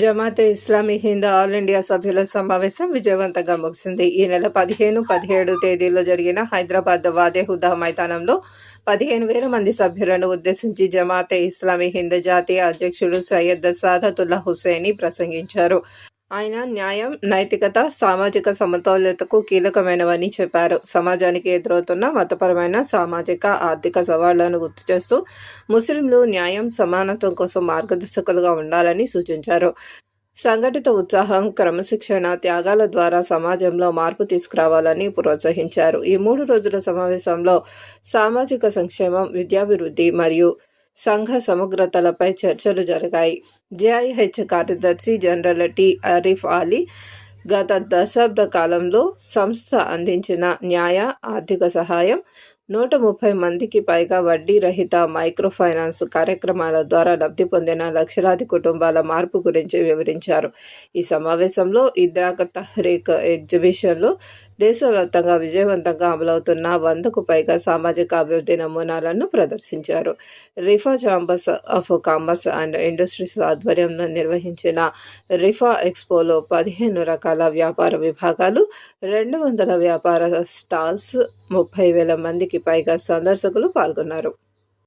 Jamaat-e Islami Hind all India సభ్యుల సమావేశం విజయవంతంగా ముగిసింది. ఈ నెల పదిహేను పదిహేడు తేదీల్లో జరిగిన హైదరాబాద్ వాదే హుదా మైదానంలో పదిహేను వేల మంది సభ్యులను ఉద్దేశించి జమాతే ఇస్లామీ హింద్ జాతీయ అధ్యక్షుడు సయ్యద్ సాదతుల్లా హుసేని ప్రసంగించారు. ఆయన న్యాయం నైతికత సామాజిక సమతౌల్యతకు కీలకమైనవని చెప్పారు. సమాజానికి ఎదురవుతున్న మతపరమైన సామాజిక ఆర్థిక సవాళ్ళను గుర్తు చేస్తూ ముస్లింలు న్యాయం సమానత్వం కోసం మార్గదర్శకులుగా ఉండాలని సూచించారు. సంఘటిత ఉత్సాహం క్రమశిక్షణ త్యాగాల ద్వారా సమాజంలో మార్పు తీసుకురావాలని ప్రోత్సహించారు. ఈ మూడు రోజుల సమావేశంలో సామాజిక సంక్షేమం విద్యాభివృద్ధి మరియు సంఘ సమగ్రతలపై చర్చలు జరిగాయి. జేఐహెచ్ కార్యదర్శి జనరల్ టి. అరీఫ్ అలీ గత దశాబ్ద కాలంలో సంస్థ అందించిన న్యాయ ఆర్థిక సహాయం నూట ముప్పై మందికి పైగా వడ్డీ రహిత మైక్రోఫైనాన్స్ కార్యక్రమాల ద్వారా లబ్ధి పొందిన లక్షలాది కుటుంబాల మార్పు గురించి వివరించారు. ఈ సమావేశంలో ఇద్రాక్ తహ్రీక్ ఎగ్జిబిషన్లో దేశవ్యాప్తంగా విజయవంతంగా అమలవుతున్న వందకు పైగా సామాజిక అభివృద్ధి నమూనాలను ప్రదర్శించారు. Rifa chambers of commerce and industries ఆధ్వర్యంలో నిర్వహించిన రిఫా ఎక్స్పోలో పదిహేను రకాల వ్యాపార విభాగాలు రెండు వందల వ్యాపార స్టాల్స్ ముప్పై వేల మందికి పైగా సందర్శకులు పాల్గొన్నారు